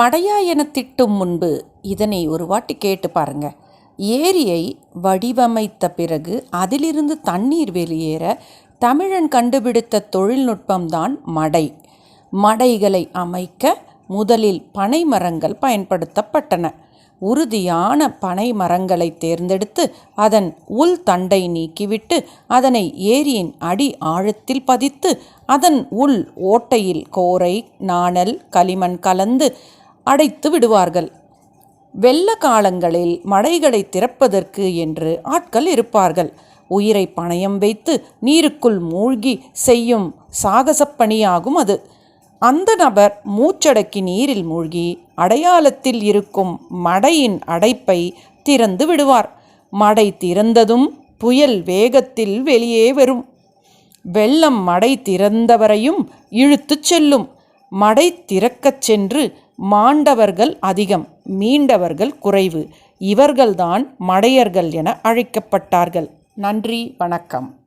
மடையா என திட்டும் முன்பு இதனை ஒரு வாட்டி கேட்டு பாருங்க. ஏரியை வடிவமைத்த பிறகு அதிலிருந்து தண்ணீர் வெளியேற தமிழன் கண்டுபிடித்த தொழில்நுட்பம்தான் மடை. மடைகளை அமைக்க முதலில் பனை மரங்கள் பயன்படுத்தப்பட்டன. உறுதியான பனை மரங்களை தேர்ந்தெடுத்து அதன் உள் தண்டை நீக்கிவிட்டு அதனை ஏரியின் அடி ஆழத்தில் பதித்து அதன் உள் ஓட்டையில் கோரை நாணல் களிமண் கலந்து அடைத்து விடுவார்கள். வெள்ள காலங்களில் மடைகளை திறப்பதற்கு என்று ஆட்கள் இருப்பார்கள். உயிரை பணயம் வைத்து நீருக்குள் மூழ்கி செய்யும் சாகசப் பணியாகும் அது. அந்த நபர் மூச்சடக்கி நீரில் மூழ்கி அடையாளத்தில் இருக்கும் மடையின் அடைப்பை திறந்து விடுவார். மடை திறந்ததும் புயல் வேகத்தில் வெளியே வரும். வெள்ளம் மடை திறந்தவரையும் இழுத்துச் செல்லும். மடை திறக்கச் சென்று மாண்டவர்கள் அதிகம் மீண்டவர்கள் குறைவு. இவர்கள்தான் மடையர்கள் என அழைக்கப்பட்டார்கள். நன்றி வணக்கம்.